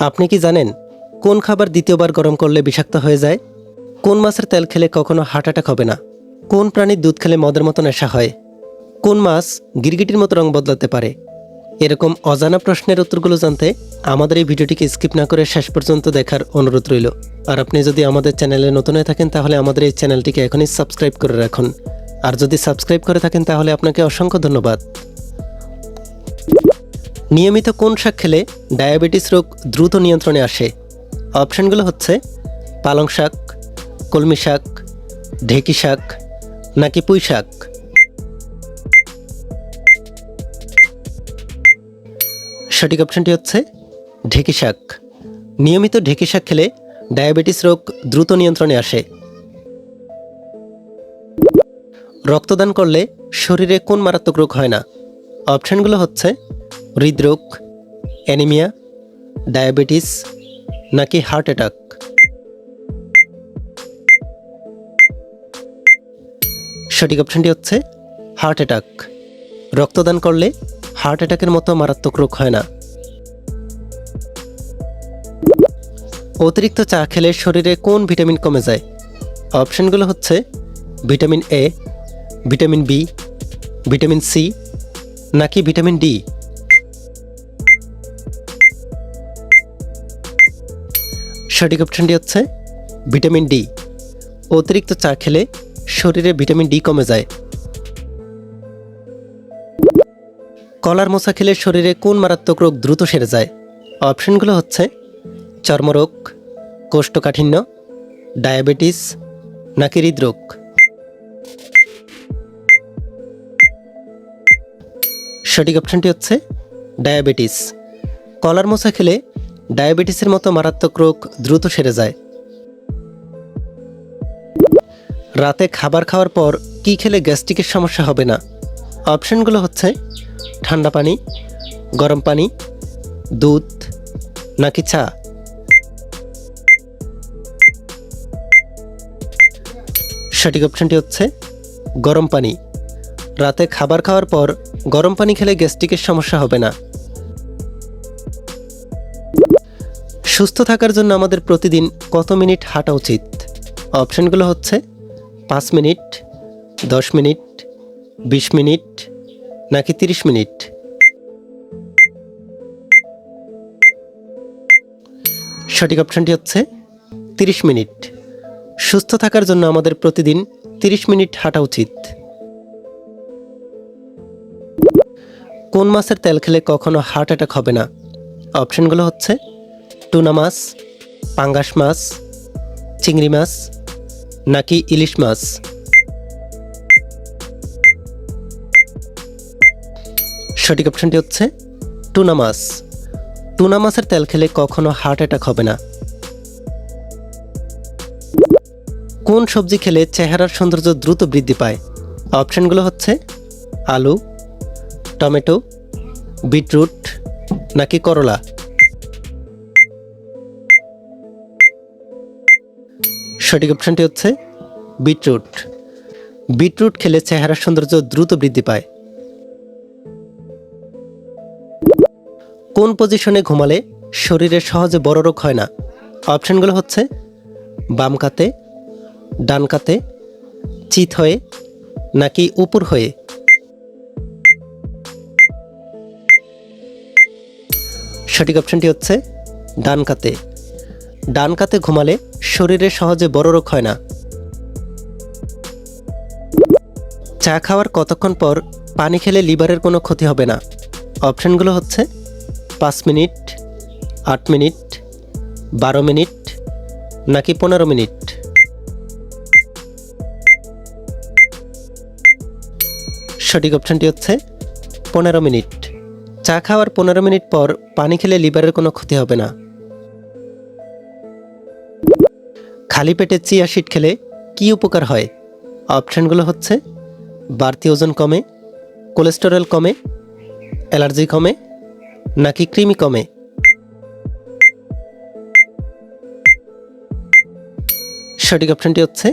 আপনি কি জানেন কোন খাবার দ্বিতীয়বার গরম করলে বিষাক্ত হয়ে যায়? কোন মাছের তেল খেলে কখনো হার্ট অ্যাটাক হবে না? কোন প্রাণীর দুধ খেলে মদের মতো নেশা হয়? কোন মাছ গিরগিটির মতো রং বদলাতে পারে? এরকম অজানা প্রশ্নের উত্তরগুলো জানতে আমাদের এই ভিডিওটিকে স্কিপ না করে শেষ পর্যন্ত দেখার অনুরোধ রইল। আর আপনি যদি আমাদের চ্যানেলে নতুন হয়ে থাকেন, তাহলে আমাদের এই চ্যানেলটিকে এখনই সাবস্ক্রাইব করে রাখুন। আর যদি সাবস্ক্রাইব করে থাকেন, তাহলে আপনাকে অসংখ্য ধন্যবাদ। নিয়মিত কোন শাক খেলে ডায়াবেটিস রোগ দ্রুত নিয়ন্ত্রণে আসে? অপশানগুলো হচ্ছে, পালং শাক, কলমি শাক, ঢেকি শাক, নাকি পুঁই শাক? সঠিক অপশানটি হচ্ছে, ঢেকি শাক। নিয়মিত ঢেকি শাক খেলে ডায়াবেটিস রোগ দ্রুত নিয়ন্ত্রণে আসে। রক্তদান করলে শরীরে কোন মারাত্মক রোগ হয় না? অপশানগুলো হচ্ছে হৃদরোগ, অ্যানিমিয়া, ডায়াবেটিস নাকি হার্ট অ্যাটাক? সঠিক অপশানটি হচ্ছে হার্ট অ্যাটাক। রক্তদান করলে হার্ট অ্যাটাকের মতো মারাত্মক রোগ হয় না। অতিরিক্ত চা খেলে শরীরে কোন ভিটামিন কমে যায়? অপশানগুলো হচ্ছে vitamin A, vitamin B, vitamin C নাকি ভিটামিন ডি? সঠিক অপশনটি হচ্ছে ভিটামিন ডি। অতিরিক্ত চা খেলে শরীরে ভিটামিন ডি কমে যায়। কলার মোচা খেলে শরীরে কোন মারাত্মক রোগ দ্রুত সেরে যায়? অপশনগুলো হচ্ছে চর্মরোগ, কোষ্ঠকাঠিন্য, ডায়াবেটিস, নাকি হৃদরোগ। সঠিক অপশনটি হচ্ছে ডায়াবেটিস। কলার মোচা খেলে ডায়াবেটিসের মতো মারাত্মক রোগ দ্রুত সেরে যায়। রাতে খাবার খাওয়ার পর কি খেলে গ্যাস্ট্রিকের সমস্যা হবে না? অপশনগুলো হচ্ছে, ঠান্ডা পানি, গরম পানি, দুধ, নাকি চা? সঠিক অপশনটি হচ্ছে, গরম পানি। রাতে খাবার খাওয়ার পর গরম পানি খেলে গ্যাস্ট্রিকের সমস্যা হবে না। সুস্থ থাকার জন্য আমাদের প্রতিদিন কত মিনিট হাঁটা উচিত? অপশানগুলো হচ্ছে পাঁচ মিনিট, দশ মিনিট, বিশ মিনিট, নাকি তিরিশ মিনিট। সঠিক অপশানটি হচ্ছে তিরিশ মিনিট। সুস্থ থাকার জন্য আমাদের প্রতিদিন তিরিশ মিনিট হাঁটা উচিত। কোন মাছের তেল খেলে কখনো হার্ট অ্যাটাক হবে না? অপশানগুলো হচ্ছে টুনা মাছ, পাঙ্গাস মাছ, চিংড়ি মাছ, নাকি ইলিশ মাছ? সঠিক অপশনটি হচ্ছে টুনা মাছ। টুনা মাছের তেল খেলে কখনো হার্ট অ্যাটাক হবে না। কোন সবজি খেলে চেহারার সৌন্দর্য দ্রুত বৃদ্ধি পায়? অপশনগুলো হচ্ছে আলু, টমেটো, বিটরুট, নাকি করলা? সঠিক অপশনটি হচ্ছে বিটরুট। বিটরুট খেলে চেহারার সৌন্দর্য দ্রুত বৃদ্ধি পায়। কোন পজিশনে ঘুমালে শরীরে সহজে বড় রোগ হয় না? অপশনগুলো হচ্ছে বাম কাতে, ডান কাতে, চিত হয়ে, নাকি উপর হয়ে? সঠিক অপশনটি হচ্ছে ডান কাতে। ডান কাতে ঘুমালে শরীরে সহজে বড় রোগ হয় না। চা খাওয়ার কতক্ষণ পর পানি খেলে লিভারের কোনো ক্ষতি হবে না? অপশনগুলো হচ্ছে, পাঁচ মিনিট, আট মিনিট, বারো মিনিট, নাকি পনেরো মিনিট। সঠিক অপশনটি হচ্ছে, পনেরো মিনিট। চা খাওয়ার পনেরো মিনিট পর পানি খেলে লিভারের কোনো ক্ষতি হবে না। খালি পেটে চিয়া শিট খেলে কি উপকার হয়? অপশানগুলো হচ্ছে, বাড়তি ওজন কমে, কোলেস্টেরল কমে, অ্যালার্জি কমে, নাকি কৃমি কমে। সঠিক অপশানটি হচ্ছে,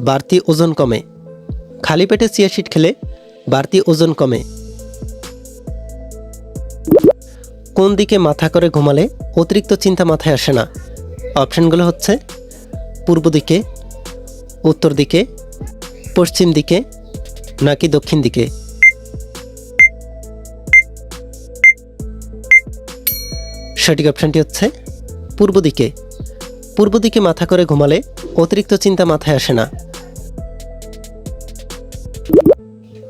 বাড়তি ওজন কমে। খালি পেটে চিয়া শিট খেলে বাড়তি ওজন কমে। কোন দিকে মাথা করে ঘুমালে অতিরিক্ত চিন্তা মাথায় আসে না? অপশানগুলো হচ্ছে পূর্ব দিকে উত্তর দিকে পশ্চিম দিকে নাকি দক্ষিণ দিকে সঠিক অপশানটি হচ্ছে পূর্ব দিকে পূর্ব দিকে মাথা করে ঘুমালে অতিরিক্ত চিন্তা মাথায় আসে না।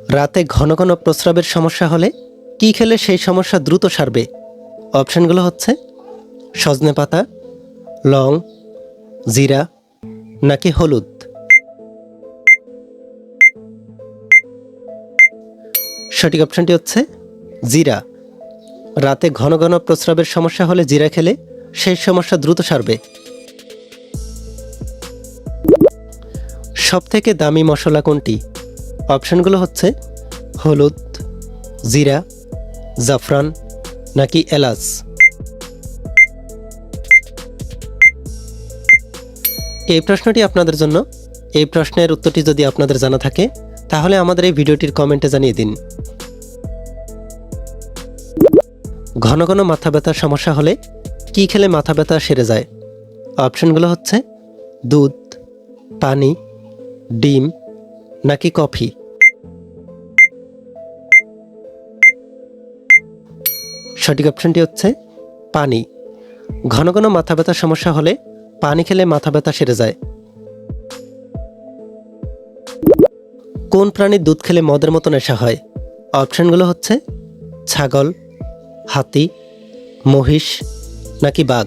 রাতে ঘন ঘন প্রস্রাবের সমস্যা হলে কি খেলে সেই সমস্যা দ্রুত সারবে? অপশানগুলো হচ্ছে সজনে পাতা, লং, জিরা নাকি হলুদ? সঠিক অপশনটি হচ্ছে জিরা। রাতে ঘন ঘন প্রস্রাবের সমস্যা হলে জিরা খেলে সেই সমস্যা দ্রুত সারবে। সবথেকে দামি মশলা কোনটি? অপশানগুলো হচ্ছে হলুদ, জিরা, জাফরান নাকি এলাচ? এই প্রশ্নটি আপনাদের জন্য। এই প্রশ্নের উত্তরটি যদি আপনাদের জানা থাকে, তাহলে আমাদের এই ভিডিওটির কমেন্টে জানিয়ে দিন। ঘন ঘন মাথা ব্যথার সমস্যা হলে কি খেলে মাথা ব্যথা সেরে যায়? অপশনগুলো হচ্ছে দুধ, পানি, ডিম নাকি কফি? সঠিক অপশনটি হচ্ছে পানি। ঘন ঘন মাথা ব্যথার সমস্যা হলে পানি খেলে মাথা ব্যথা সেরে যায়। কোন প্রাণীর দুধ খেলে মদের মতো নেশা হয়? অপশনগুলো হচ্ছে ছাগল, হাতি, মহিষ নাকি বাঘ?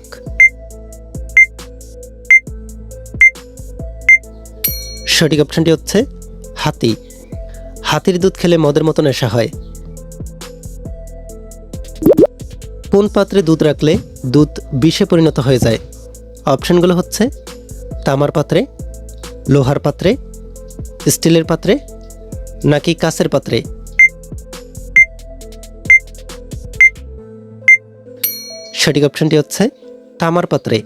সঠিক অপশনটি হচ্ছে হাতি। হাতির দুধ খেলে মদের মতো নেশা হয়। কোন পাত্রে দুধ রাখলে দুধ বিষে পরিণত হয়ে যায়? অপশনগুলো হচ্ছে তামার পাত্রে, লোহার পাত্রে, স্টিলের পাত্রে নাকি কাঁচের পাত্রে। সঠিক অপশনটি হচ্ছে তামার পাত্রে।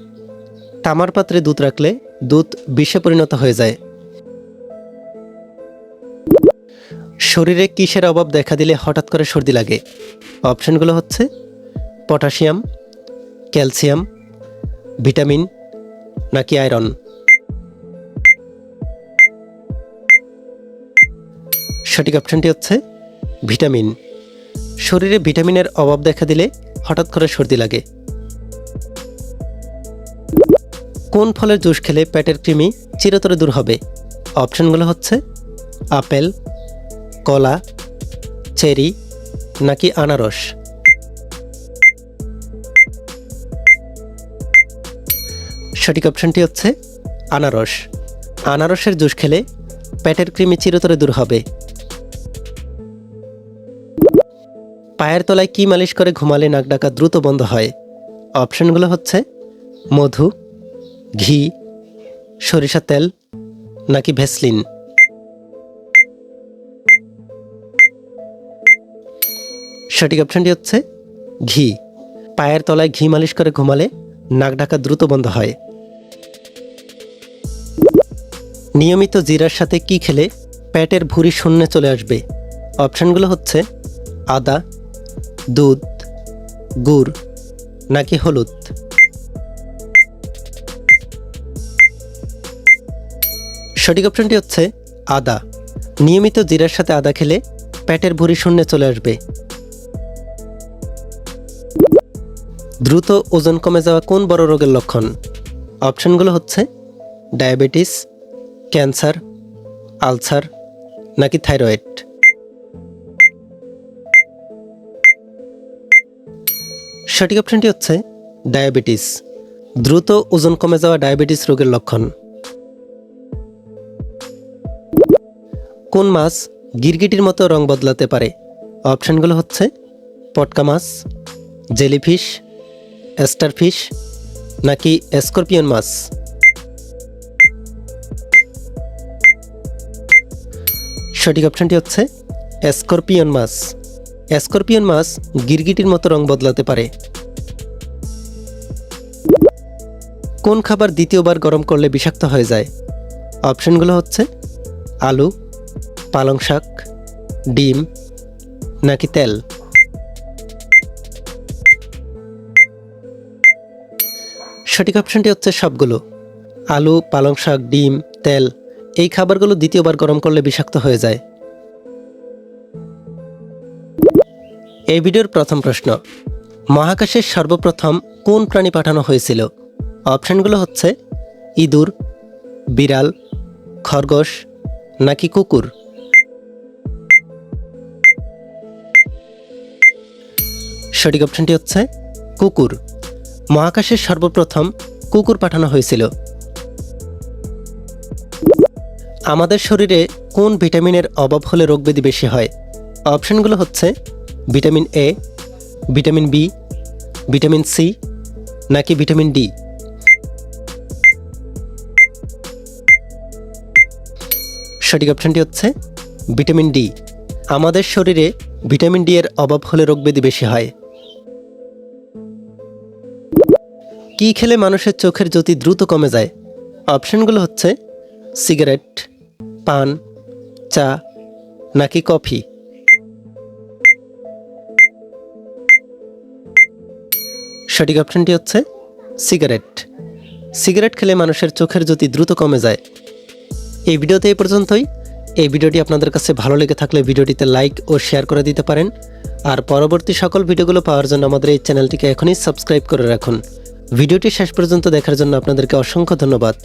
তামার পাত্রে দুধ রাখলে দুধ বিষে পরিণত হয়ে যায়। শরীরে কিসের অভাব দেখা দিলে হঠাৎ করে সর্দি লাগে? অপশানগুলো হচ্ছে পটাশিয়াম, ক্যালসিয়াম ভিটামিন নাকি আয়রন? সঠিক অপশনটি হচ্ছে ভিটামিন। শরীরে ভিটামিনের অভাব দেখা দিলে হঠাৎ করে সর্দি লাগে। কোন ফলের জুস খেলে পেটের কৃমি চিরতরে দূর হবে? অপশনগুলো হচ্ছে আপেল, কলা, চেরি নাকি আনারস? সঠিক অপশনটি হচ্ছে আনারস। আনারসের জুস খেলে পেটের কৃমি চিরতরে দূর হবে। পায়ের তলায় কি মালিশ করে ঘুমালে নাক ডাকা দ্রুত বন্ধ হয়? অপশনগুলো হচ্ছে মধু, ঘি, সরিষা তেল নাকি ভেসলিন। সঠিক অপশনটি হচ্ছে ঘি। পায়ের তলায় ঘি মালিশ করে ঘুমালে নাক ডাকা দ্রুত বন্ধ হয়। নিয়মিত জিরার সাথে কি খেলে পেটের ভুঁড়ি শূন্যে চলে আসবে? অপশানগুলো হচ্ছে আদা, দুধ, গুড় নাকি হলুদ। সঠিক অপশনটি হচ্ছে আদা। নিয়মিত জিরার সাথে আদা খেলে পেটের ভুঁড়ি শূন্যে চলে আসবে। দ্রুত ওজন কমে যাওয়া কোন বড় রোগের লক্ষণ? অপশানগুলো হচ্ছে ডায়াবেটিস ক্যান্সার, আলসার নাকি থাইরয়েড? সঠিক অপশনটি হচ্ছে ডায়াবেটিস। দ্রুত ওজন কমে যাওয়া ডায়াবেটিস রোগের লক্ষণ। কোন মাছ গিরগিটির মতো রং বদলাতে পারে? অপশনগুলো হচ্ছে পটকা মাছ, জেলিফিশ, স্টারফিশ নাকি স্করপিয়ন মাছ? সঠিক অপশনটি হচ্ছে স্করপিয়ন মাছ। স্করপিয়ন মাছ গিরগিটির মতো রং বদলাতে পারে। কোন খাবার দ্বিতীয়বার গরম করলে বিষাক্ত হয়ে যায়? অপশনগুলো হচ্ছে আলু, পালং শাক, ডিম, নাকি তেল। সঠিক অপশনটি হচ্ছে সবগুলো। আলু, পালং শাক, ডিম, তেল এই খাবারগুলো দ্বিতীয়বার গরম করলে বিষাক্ত হয়ে যায়। এই ভিডিওর প্রথম প্রশ্ন মহাকাশের সর্বপ্রথম কোন প্রাণী পাঠানো হয়েছিল? অপশনগুলো হচ্ছে, ইঁদুর, বিড়াল, খরগোশ, নাকি কুকুর? সঠিক অপশনটি হচ্ছে, কুকুর। মহাকাশের সর্বপ্রথম কুকুর পাঠানো হয়েছিল। আমাদের শরীরে কোন ভিটামিনের অভাব হলে রোগব্যাধি বেশি হয়? অপশনগুলো হচ্ছে vitamin A vitamin B vitamin C নাকি ভিটামিন ডি সঠিক অপশনটি হচ্ছে ভিটামিন ডি আমাদের শরীরে ভিটামিন ডি এর অভাব হলে রোগব্যাধি বেশি হয়। কি খেলে মানুষের চোখের জ্যোতি দ্রুত কমে যায়? অপশনগুলো হচ্ছে সিগারেট পান, চা, নাকি কফি? সঠিক অপশনটি হচ্ছে সিগারেট। সিগারেট খেলে মানুষের চোখের জ্যোতি দ্রুত কমে যায়। এই ভিডিওতে এই পর্যন্তই। এই ভিডিওটি আপনাদের কাছে ভালো লেগে থাকলে ভিডিওটিতে লাইক ও শেয়ার করে দিতে পারেন। আর পরবর্তী সকল ভিডিওগুলো পাওয়ার জন্য আমাদের এই চ্যানেলটিকে এখনই সাবস্ক্রাইব করে রাখুন। ভিডিওটি শেষ পর্যন্ত দেখার জন্য আপনাদেরকে অসংখ্য ধন্যবাদ।